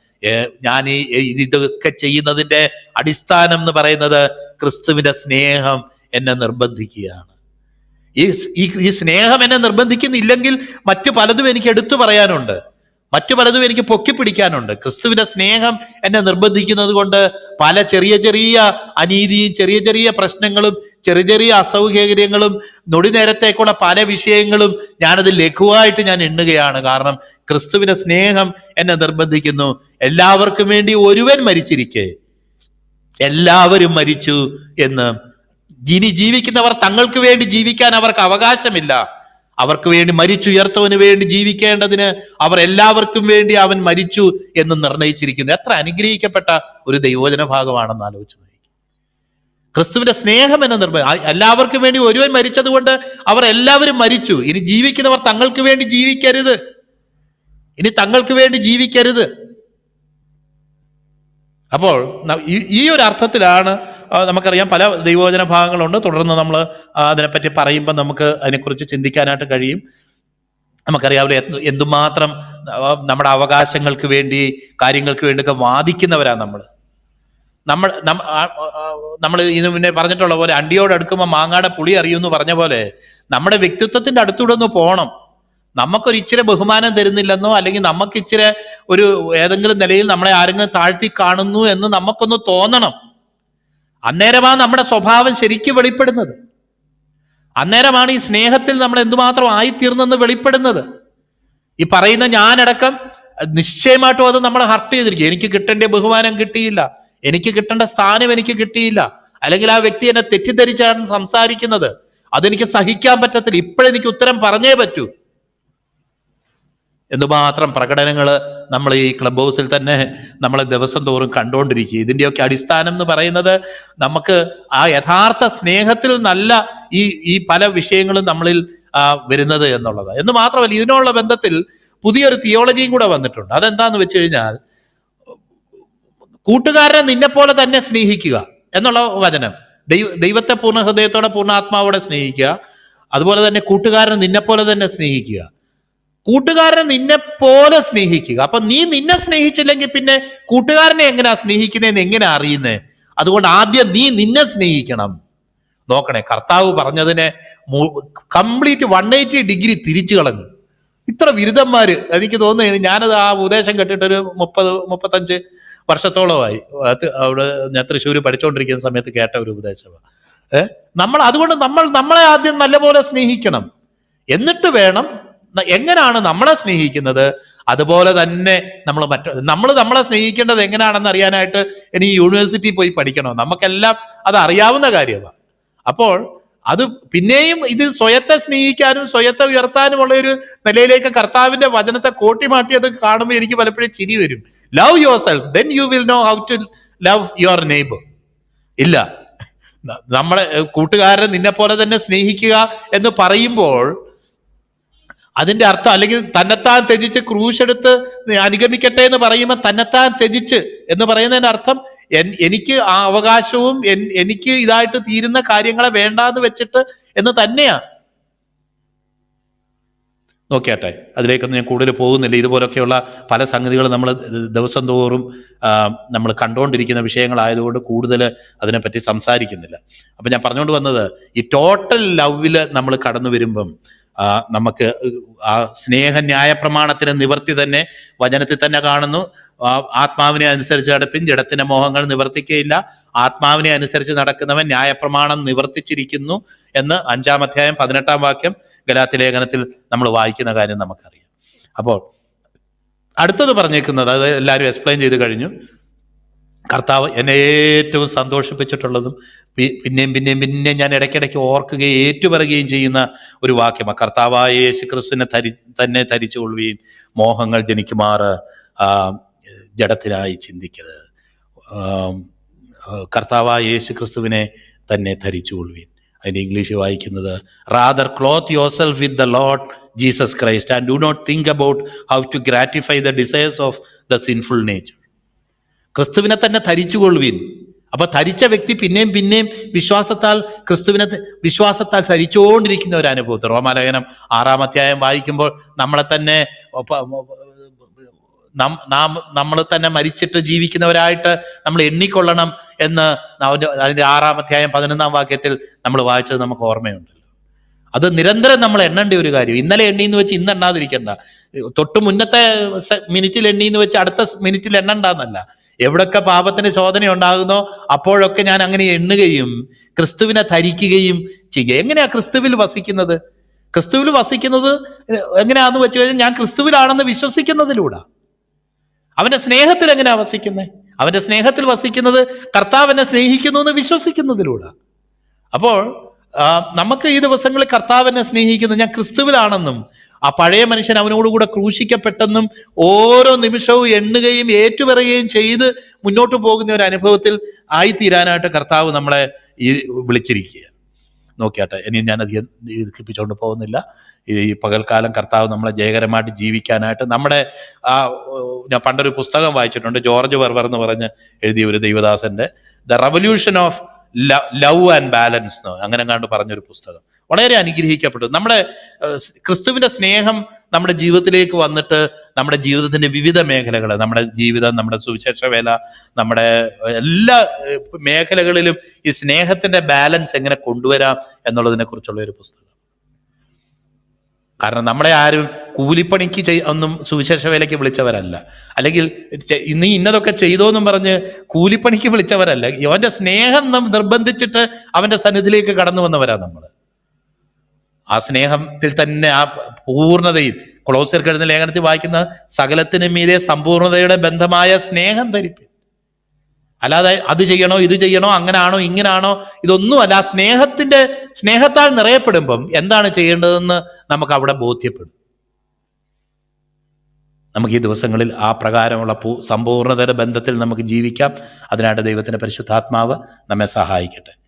ഞാൻ ഈ ഇതൊക്കെ ചെയ്യുന്നതിന്റെ അടിസ്ഥാനം എന്ന് പറയുന്നത് ക്രിസ്തുവിന്റെ സ്നേഹം എന്നെ നിർബന്ധിക്കുകയാണ്. ഈ ഈ സ്നേഹം എന്നെ നിർബന്ധിക്കുന്നില്ലെങ്കിൽ മറ്റു പലതും എനിക്ക് എടുത്തു പറയാനുണ്ട്. മറ്റു പലതും എനിക്ക് പൊക്കി പിടിക്കാനുണ്ട്. ക്രിസ്തുവിന്റെ സ്നേഹം എന്നെ നിർബന്ധിക്കുന്നത് കൊണ്ട് പല ചെറിയ ചെറിയ അനീതിയും ചെറിയ ചെറിയ പ്രശ്നങ്ങളും ചെറിയ ചെറിയ അസൗകര്യങ്ങളും നൊടി നേരത്തേക്കുള്ള പല വിഷയങ്ങളും ഞാനത് ലഘുവായിട്ട് ഞാൻ എണ്ണുകയാണ്. കാരണം ക്രിസ്തുവിന്റെ സ്നേഹം എന്നെ നിർബന്ധിക്കുന്നു. എല്ലാവർക്കും വേണ്ടി ഒരുവൻ മരിച്ചിരിക്കെ. എല്ലാവരും മരിച്ചു എന്ന്. ഇനി ജീവിക്കുന്നവർ തങ്ങൾക്ക് വേണ്ടി ജീവിക്കാൻ അവർക്ക് അവകാശമില്ല. അവർക്ക് വേണ്ടി മരിച്ചുയർത്തവന് വേണ്ടി ജീവിക്കേണ്ടതിന് അവർ എല്ലാവർക്കും വേണ്ടി അവൻ മരിച്ചു എന്ന് നിർണയിച്ചിരിക്കുന്നു. എത്ര അനുഗ്രഹിക്കപ്പെട്ട ഒരു ദൈവോചന ഭാഗമാണെന്ന് ആലോചിച്ചു ക്രിസ്തുവിന്റെ സ്നേഹം എന്ന നിർബന്ധം. എല്ലാവർക്കും വേണ്ടി ഒരുവൻ മരിച്ചതുകൊണ്ട് അവർ എല്ലാവരും മരിച്ചു. ഇനി ജീവിക്കുന്നവർ തങ്ങൾക്ക് വേണ്ടി ജീവിക്കരുത്. ഇനി തങ്ങൾക്ക് വേണ്ടി ജീവിക്കരുത്. അപ്പോൾ ഈ- ഒരു അർത്ഥത്തിലാണ് നമുക്കറിയാം പല ദൈവോചന ഭാഗങ്ങളുണ്ട്. തുടർന്ന് നമ്മൾ അതിനെപ്പറ്റി പറയുമ്പോൾ നമുക്ക് അതിനെക്കുറിച്ച് ചിന്തിക്കാനായിട്ട് കഴിയും. നമുക്കറിയാം എന്ത് എന്തുമാത്രം നമ്മുടെ അവകാശങ്ങൾക്ക് വേണ്ടി കാര്യങ്ങൾക്ക് വേണ്ടിയൊക്കെ വാദിക്കുന്നവരാണ് നമ്മൾ. നമ്മൾ നമ്മൾ ഇതിനു മുന്നേ പറഞ്ഞിട്ടുള്ള പോലെ അടുക്കുമ്പോൾ മാങ്ങാടെ പുളി അറിയുമെന്ന് പറഞ്ഞ പോലെ നമ്മുടെ വ്യക്തിത്വത്തിന്റെ അടുത്തൂടെ ഒന്ന് പോകണം നമുക്കൊരു ഇച്ചിരി ബഹുമാനം തരുന്നില്ലെന്നോ അല്ലെങ്കിൽ നമുക്ക് ഇച്ചിരി ഒരു ഏതെങ്കിലും നിലയിൽ നമ്മളെ ആരെങ്കിലും താഴ്ത്തി കാണുന്നു എന്ന് നമുക്കൊന്ന് തോന്നണം. അന്നേരമാണ് നമ്മുടെ സ്വഭാവം ശരിക്കും വെളിപ്പെടുന്നത്. അന്നേരമാണ് ഈ സ്നേഹത്തിൽ നമ്മൾ എന്തുമാത്രം ആയിത്തീർന്നെന്ന് വെളിപ്പെടുന്നത്. ഈ പറയുന്ന ഞാനടക്കം നിശ്ചയമായിട്ടും അത് നമ്മളെ ഹർട്ട് ചെയ്തിരിക്കും. എനിക്ക് കിട്ടേണ്ട ബഹുമാനം കിട്ടിയില്ല. എനിക്ക് കിട്ടേണ്ട സ്ഥാനം എനിക്ക് കിട്ടിയില്ല. അല്ലെങ്കിൽ ആ വ്യക്തി എന്നെ തെറ്റിദ്ധരിച്ചാണ് സംസാരിക്കുന്നത്. അതെനിക്ക് സഹിക്കാൻ പറ്റത്തില്ല. ഇപ്പോഴെനിക്ക് ഉത്തരം പറഞ്ഞേ പറ്റൂ. എന്തുമാത്രം പ്രകടനങ്ങൾ നമ്മൾ ഈ ക്ലബ് ഹൗസിൽ തന്നെ നമ്മൾ ദിവസം തോറും കണ്ടുകൊണ്ടിരിക്കുക ഇതിന്റെയൊക്കെ അടിസ്ഥാനം എന്ന് പറയുന്നത് നമുക്ക് ആ യഥാർത്ഥ സ്നേഹത്തിൽ നല്ല ഈ ഈ പല വിഷയങ്ങളും നമ്മളിൽ വരുന്നത് എന്നുള്ളത്. എന്ന് മാത്രമല്ല ഇതിനുള്ള ബന്ധത്തിൽ പുതിയൊരു തിയോളജിയും കൂടെ വന്നിട്ടുണ്ട്. അതെന്താന്ന് വെച്ച് കഴിഞ്ഞാൽ കൂട്ടുകാരനെ നിന്നെ പോലെ തന്നെ സ്നേഹിക്കുക എന്നുള്ള വചനം. ദൈവ ദൈവത്തെ പൂർണ ഹൃദയത്തോടെ പൂർണ ആത്മാവോടെ സ്നേഹിക്കുക. അതുപോലെ തന്നെ കൂട്ടുകാരനെ നിന്നെപ്പോലെ തന്നെ സ്നേഹിക്കുക. കൂട്ടുകാരനെ നിന്നെ പോലെ സ്നേഹിക്കുക. അപ്പൊ നീ നിന്നെ സ്നേഹിച്ചില്ലെങ്കിൽ പിന്നെ കൂട്ടുകാരനെ എങ്ങനെയാ സ്നേഹിക്കുന്നതെന്ന് എങ്ങനെ അറിയുന്നത് അതുകൊണ്ട് ആദ്യം നീ നിന്നെ സ്നേഹിക്കണം. നോക്കണേ കർത്താവ് പറഞ്ഞതിനെ കംപ്ലീറ്റ് വൺ എയ്റ്റി ഡിഗ്രി തിരിച്ചു കളഞ്ഞു. ഇത്ര വിരുദ്ധന്മാര് എനിക്ക് തോന്നുന്നു ഞാനത് ആ ഉപദേശം കേട്ടിട്ടൊരു മുപ്പത് മുപ്പത്തഞ്ച് വർഷത്തോളമായി. അവിടെ ഞാൻ തൃശ്ശൂർ പഠിച്ചുകൊണ്ടിരിക്കുന്ന സമയത്ത് കേട്ട ഒരു ഉപദേശമാണ് ഏഹ് നമ്മൾ അതുകൊണ്ട് നമ്മൾ നമ്മളെ ആദ്യം നല്ലപോലെ സ്നേഹിക്കണം. എന്നിട്ട് വേണം എങ്ങനെയാണ് നമ്മളെ സ്നേഹിക്കുന്നത്? അതുപോലെ തന്നെ നമ്മൾ മറ്റു നമ്മൾ നമ്മളെ സ്നേഹിക്കേണ്ടത് എങ്ങനെയാണെന്ന് അറിയാനായിട്ട് ഇനി യൂണിവേഴ്സിറ്റി പോയി പഠിക്കണോ? നമുക്കെല്ലാം അത് അറിയാവുന്ന കാര്യമാണ്. അപ്പോൾ അത് പിന്നെയും ഇത് സ്വയത്തെ സ്നേഹിക്കാനും സ്വയത്തെ ഉയർത്താനുമുള്ള ഒരു നിലയിലേക്ക് കർത്താവിന്റെ വചനത്തെ കോട്ടിമാട്ടിയത് കാണുമ്പോൾ എനിക്ക് പലപ്പോഴും ചിരി വരും. Love yourself then you will know how to love your neighbour ഇല്ല നമ്മളെ കൂട്ടുകാരൻ നിന്നെ പോലെ തന്നെ സ്നേഹിക്കുക എന്ന് പറയുമ്പോൾ അതിന്റെ അർത്ഥം അല്ലെങ്കിൽ തന്നെത്താൻ ത്യജിച്ച് ക്രൂശെടുത്ത് അനുഗമിക്കട്ടെ എന്ന് പറയുമ്പോൾ തന്നെത്താൻ ത്യജിച്ച് എന്ന് പറയുന്നതിന്റെ അർത്ഥം എനിക്ക് ആ അവകാശവും എനിക്ക് ഇതായിട്ട് തീരുന്ന കാര്യങ്ങളെ വേണ്ടാന്ന് വെച്ചിട്ട് എന്ന് തന്നെയാ. നോക്കിയാട്ടെ അതിലേക്കൊന്നും ഞാൻ കൂടുതൽ പോകുന്നില്ല. ഇതുപോലൊക്കെയുള്ള പല സംഗതികൾ നമ്മൾ ദിവസം തോറും നമ്മൾ കണ്ടുകൊണ്ടിരിക്കുന്ന വിഷയങ്ങളായതുകൊണ്ട് കൂടുതൽ അതിനെപ്പറ്റി സംസാരിക്കുന്നില്ല. അപ്പം ഞാൻ പറഞ്ഞുകൊണ്ട് വന്നത് ഈ ടോട്ടൽ ലവിൽ നമ്മൾ കടന്നു വരുമ്പം നമുക്ക് ആ സ്നേഹ ന്യായ പ്രമാണത്തിന് നിവർത്തി തന്നെ വചനത്തിൽ തന്നെ കാണുന്നു. ആത്മാവിനെ അനുസരിച്ച് നടപ്പിൻ ജഡത്തിന്റെ മോഹങ്ങൾ നിവർത്തിക്കുകയില്ല. ആത്മാവിനെ അനുസരിച്ച് നടക്കുന്നവൻ ന്യായപ്രമാണം നിവർത്തിച്ചിരിക്കുന്നു എന്ന് അഞ്ചാം അധ്യായം പതിനെട്ടാം വാക്യം ഗലാത്തി ലേഖനത്തിൽ നമ്മൾ വായിക്കുന്ന കാര്യം നമുക്കറിയാം. അപ്പോൾ അടുത്തത് പറഞ്ഞേക്കുന്നത് അത് എല്ലാവരും എക്സ്പ്ലെയിൻ ചെയ്ത് കഴിഞ്ഞു. കർത്താവ് എന്നെ ഏറ്റവും സന്തോഷിപ്പിച്ചിട്ടുള്ളതും പിന്നെയും പിന്നെയും പിന്നെയും ഞാൻ ഇടയ്ക്കിടയ്ക്ക് ഓർക്കുകയും ഏറ്റുപറയുകയും ചെയ്യുന്ന ഒരു വാക്യമാണ് കർത്താവായ യേശു ക്രിസ്തുവിനെ ധരി തന്നെ ധരിച്ചുകൊള്ളുകയും മോഹങ്ങൾ ജനിക്കുമാറ് ആ, ജഡത്തിനായി ചിന്തിക്കരുത്. കർത്താവായ യേശു ക്രിസ്തുവിനെ തന്നെ ധരിച്ചുകൊള്ളുവീൻ. അതിന്റെ ഇംഗ്ലീഷ് വായിക്കുന്നത് rather clothe yourself with the Lord Jesus Christ and do not think about how to gratify the desires of the sinful nature ക്രിസ്തുവിനെ തന്നെ ധരിച്ചുകൊള്ളുവിൻ. അപ്പൊ ധരിച്ച വ്യക്തി പിന്നെയും പിന്നെയും വിശ്വാസത്താൽ ക്രിസ്തുവിനെ വിശ്വാസത്താൽ ധരിച്ചുകൊണ്ടിരിക്കുന്ന ഒരു അനുഭവത്തിൽ റോമാലേഖനം ആറാം അധ്യായം വായിക്കുമ്പോൾ നമ്മളെ തന്നെ നാം നമ്മൾ തന്നെ മരിച്ചിട്ട് ജീവിക്കുന്നവരായിട്ട് നമ്മൾ എണ്ണിക്കൊള്ളണം എന്ന് അതിന്റെ ആറാം അധ്യായം പതിനൊന്നാം വാക്യത്തിൽ നമ്മൾ വായിച്ചത് നമുക്ക് ഓർമ്മയുണ്ടല്ലോ. അത് നിരന്തരം നമ്മൾ എണ്ണേണ്ട ഒരു കാര്യം. ഇന്നലെ എണ്ണിന്ന് വെച്ച് ഇന്ന് എണ്ണാതിരിക്കണ്ട തൊട്ട് മുന്നത്തെ മിനിറ്റിൽ മിനിറ്റിൽ എണ്ണിന്ന് വെച്ച് അടുത്ത മിനിറ്റിൽ എണ്ണണ്ടെന്നല്ല. എവിടൊക്കെ പാപത്തിന് ശോധന ഉണ്ടാകുന്നോ അപ്പോഴൊക്കെ ഞാൻ അങ്ങനെ എണ്ണുകയും ക്രിസ്തുവിനെ ധരിക്കുകയും ചെയ്യുക. എങ്ങനെയാ ക്രിസ്തുവിൽ വസിക്കുന്നത്? ക്രിസ്തുവിൽ വസിക്കുന്നത് എങ്ങനെയാന്ന് വെച്ച് കഴിഞ്ഞാൽ ഞാൻ ക്രിസ്തുവിലാണെന്ന് വിശ്വസിക്കുന്നതിലൂടെ. അവന്റെ സ്നേഹത്തിൽ എങ്ങനെയാ വസിക്കുന്നത് അവന്റെ സ്നേഹത്തിൽ വസിക്കുന്നത് കർത്താവിനെ സ്നേഹിക്കുന്നു എന്ന് വിശ്വസിക്കുന്നതിലൂടെ. അപ്പോൾ നമുക്ക് ഈ ദിവസങ്ങളിൽ കർത്താവിനെ സ്നേഹിക്കുന്നു. ഞാൻ ക്രിസ്തുവിലാണെന്നും ആ പഴയ മനുഷ്യൻ അവനോടുകൂടെ ക്രൂശിക്കപ്പെട്ടെന്നും ഓരോ നിമിഷവും എണ്ണുകയും ഏറ്റുപറയുകയും ചെയ്ത് മുന്നോട്ട് പോകുന്ന ഒരു അനുഭവത്തിൽ ആയിത്തീരാനായിട്ട് കർത്താവ് നമ്മളെ ഈ വിളിച്ചിരിക്കുക നോക്കിയാട്ടെ ഇനി ഞാൻ അധികം ദീർഘിപ്പിച്ചുകൊണ്ട് പോകുന്നില്ല. ഈ പകൽക്കാലം കർത്താവ് നമ്മളെ ജയകരമായിട്ട് ജീവിക്കാനായിട്ട് നമ്മുടെ ആ ഞാൻ പണ്ടൊരു പുസ്തകം വായിച്ചിട്ടുണ്ട് ജോർജ് വെർവർ എന്ന് പറഞ്ഞ് എഴുതിയ ഒരു ദൈവദാസന്റെ the revolution of love and balance എന്നോ അങ്ങനെ കണ്ട് പറഞ്ഞൊരു പുസ്തകം. വളരെ അനുഗ്രഹിക്കപ്പെട്ടു നമ്മുടെ ക്രിസ്തുവിന്റെ സ്നേഹം നമ്മുടെ ജീവിതത്തിലേക്ക് വന്നിട്ട് നമ്മുടെ ജീവിതത്തിന്റെ വിവിധ മേഖലകൾ നമ്മുടെ ജീവിതം നമ്മുടെ സുവിശേഷ വേല നമ്മുടെ എല്ലാ മേഖലകളിലും ഈ സ്നേഹത്തിന്റെ ബാലൻസ് എങ്ങനെ കൊണ്ടുവരാം എന്നുള്ളതിനെ കുറിച്ചുള്ള ഒരു പുസ്തകം. കാരണം നമ്മളെ ആരും കൂലിപ്പണിക്ക് ചെയ് ഒന്നും സുവിശേഷ വേലയ്ക്ക് വിളിച്ചവരല്ല. അല്ലെങ്കിൽ നീ ഇന്നതൊക്കെ ചെയ്തോന്നും പറഞ്ഞ് കൂലിപ്പണിക്ക് വിളിച്ചവരല്ല. അവന്റെ സ്നേഹം നിർബന്ധിച്ചിട്ട് അവന്റെ സന്നിധിയിലേക്ക് കടന്നു വന്നവരാ നമ്മൾ ആ സ്നേഹത്തിൽ തന്നെ ആ പൂർണതയിൽ കൊളോസിയർ എഴുതുന്ന ലേഖനത്തിൽ വായിക്കുന്ന സകലത്തിന് മീതെ സമ്പൂർണതയുടെ ബന്ധമായ സ്നേഹം ധരിപ്പിൻ. അല്ലാതെ അത് ചെയ്യണോ ഇത് ചെയ്യണോ അങ്ങനാണോ ഇങ്ങനാണോ ഇതൊന്നുമല്ല. സ്നേഹത്തിന്റെ സ്നേഹത്താൽ നിറയപ്പെടുമ്പം എന്താണ് ചെയ്യേണ്ടതെന്ന് നമുക്ക് അവിടെ ബോധ്യപ്പെടും. നമുക്ക് ഈ ദിവസങ്ങളിൽ ആ പ്രകാരമുള്ള പൂ സമ്പൂർണതയുടെ ബന്ധത്തിൽ നമുക്ക് ജീവിക്കാം. അതിനായിട്ട് ദൈവത്തിന്റെ പരിശുദ്ധാത്മാവ് നമ്മെ സഹായിക്കട്ടെ.